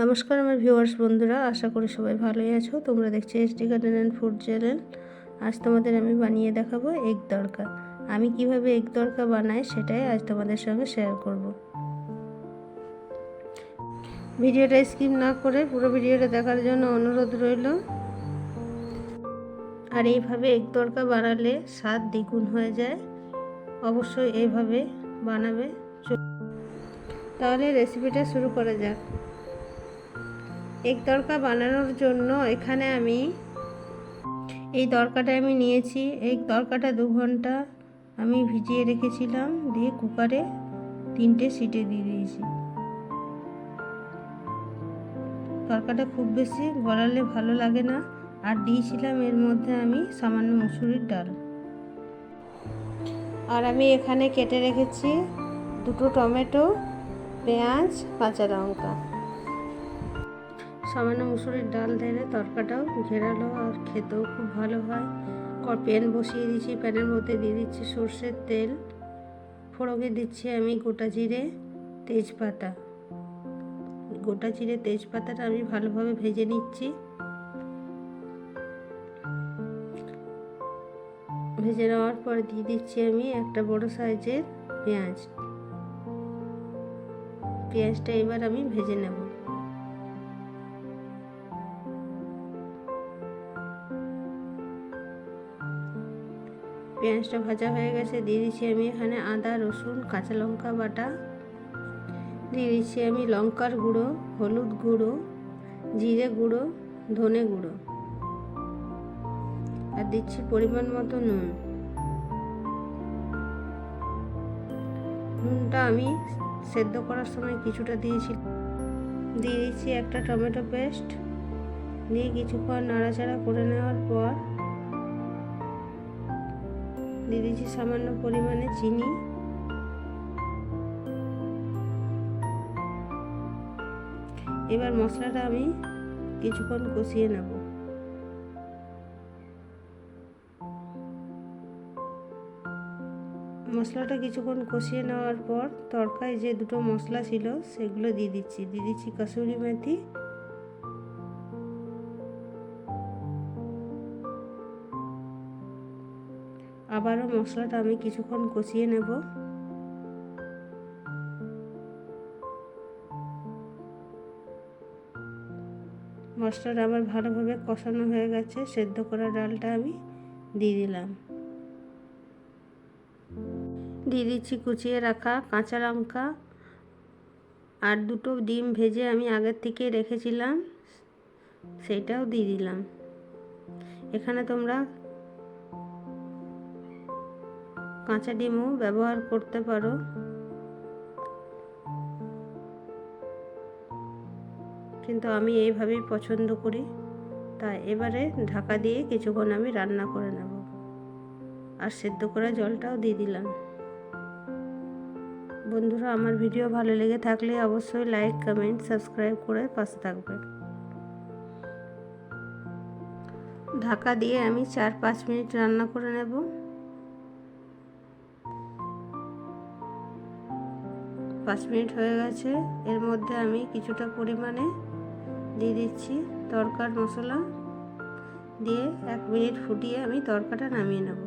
নমস্কার আমার ভিউয়ার্স বন্ধুরা, আশা করি সবাই ভালোই আছো। তোমরা দেখছ SD garden and food channel আজ তোমাদের আমি বানিয়ে দেখাবো এগ তড়কা। আমি কীভাবে এগ তড়কা বানাই সেটাই আজ তোমাদের সঙ্গে শেয়ার করব। ভিডিওটা স্কিপ না করে পুরো ভিডিওটা দেখার জন্য অনুরোধ রইল। আর এইভাবে এগ তড়কা বানালে স্বাদ দ্বিগুণ হয়ে যায়। অবশ্যই এইভাবে বানাবে। তাহলে রেসিপিটা শুরু করা যাক। এগ তড়কা বানানোর জন্য এখানে আমি এই তড়কাটা আমি নিয়েছি। এই তড়কাটা দু ঘণ্টা আমি ভিজিয়ে রেখেছিলাম, দিয়ে কুকারে তিনটে সিটে দিয়ে দিয়েছি। তড়কাটা খুব বেশি গলালে ভালো লাগে না, আর দিয়েছিলাম এর মধ্যে আমি সামান্য মুসুরির ডাল। আর আমি এখানে কেটে রেখেছি দুটো টমেটো, পেঁয়াজ, কাঁচা লঙ্কা। সামান্য মুসুরির ডাল ঢেলে তরকাটাও ঘেরালো আর খেতেও খুব ভালো হয়। প্যান বসিয়ে দিচ্ছি প্যানের মধ্যে দিয়ে দিচ্ছি সর্ষের তেল। ফোড়কে দিচ্ছি আমি গোটা জিরে তেজপাতা। গোটা জিরে তেজপাতাটা আমি ভালোভাবে ভেজে নিচ্ছি। ভেজে নেওয়ার পর দিয়ে দিচ্ছি আমি একটা বড় সাইজের পেঁয়াজ। পেঁয়াজটা এবার আমি ভেজে নেব। পেঁয়াজটা ভাজা হয়ে গেছে, দিয়ে দিচ্ছি আমি এখানে আদা, রসুন, কাঁচা লঙ্কা বাটা। দিয়ে দিচ্ছি আমি লঙ্কার গুঁড়ো, হলুদ গুঁড়ো, জিরে গুঁড়ো, ধনে গুঁড়ো। আর দিচ্ছি পরিমাণ মতো নুন। নুনটা আমি সেদ্ধ করার সময় কিছুটা দিয়েছি। দিয়ে দিচ্ছি একটা টমেটো পেস্ট। দিয়ে কিছুক্ষণ নাড়াচাড়া করে নেওয়ার পর দিয়ে দিচ্ছি সামান্য পরিমাণে চিনি। এবার মশলাটা আমি কিছুক্ষণ কষিয়ে নেব। মশলাটা কিছুক্ষণ কষিয়ে নেওয়ার পর তরকায় যে দুটো মশলা ছিল সেগুলো দিয়ে দিচ্ছি। দিয়ে দিচ্ছি কসুরি মেথি আবারও মশলাটা আমি কিছুক্ষণ কষিয়ে নেব। মশলাটা আবার ভালোভাবে কষানো হয়ে গেছে, সেদ্ধ করা ডালটা আমি দিয়ে দিলাম। দিয়ে দিচ্ছি কুচিয়ে রাখা কাঁচা লঙ্কা আর দুটো ডিম ভেজে আমি আগের থেকে রেখেছিলাম সেইটাও দিয়ে দিলাম। এখানে তোমরা কাঁচা ডিমও ব্যবহার করতে পারো। কিন্তু আমি এইভাবেই পছন্দ করি। তাই এবারে ঢাকা দিয়ে কিছুক্ষণ আমি রান্না করে নেব। আর সেদ্ধ করা জলটাও দিয়ে দিলাম। বন্ধুরা, আমার ভিডিও ভালো লেগে থাকলে অবশ্যই লাইক কমেন্ট সাবস্ক্রাইব করে পাশে থাকবে। ঢাকা দিয়ে আমি চার পাঁচ মিনিট রান্না করে নেব। পাঁচ মিনিট হয়ে গেছে। এর মধ্যে আমি কিছুটা পরিমাণে দিয়ে দিচ্ছি তরকার মশলা। দিয়ে এক মিনিট ফুটিয়ে আমি তরকাটা নামিয়ে নেব।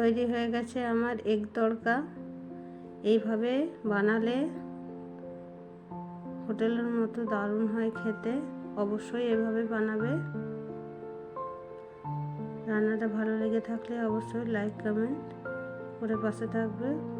তৈরি হয়ে গেছে আমার এগ তড়কা। এইভাবে বানালে হোটেলের মতো দারুণ হয় খেতে। অবশ্যই এভাবে বানাবে। রান্নাটা ভালো লেগে থাকলে অবশ্যই লাইক কমেন্ট করে পাশে থাকবে।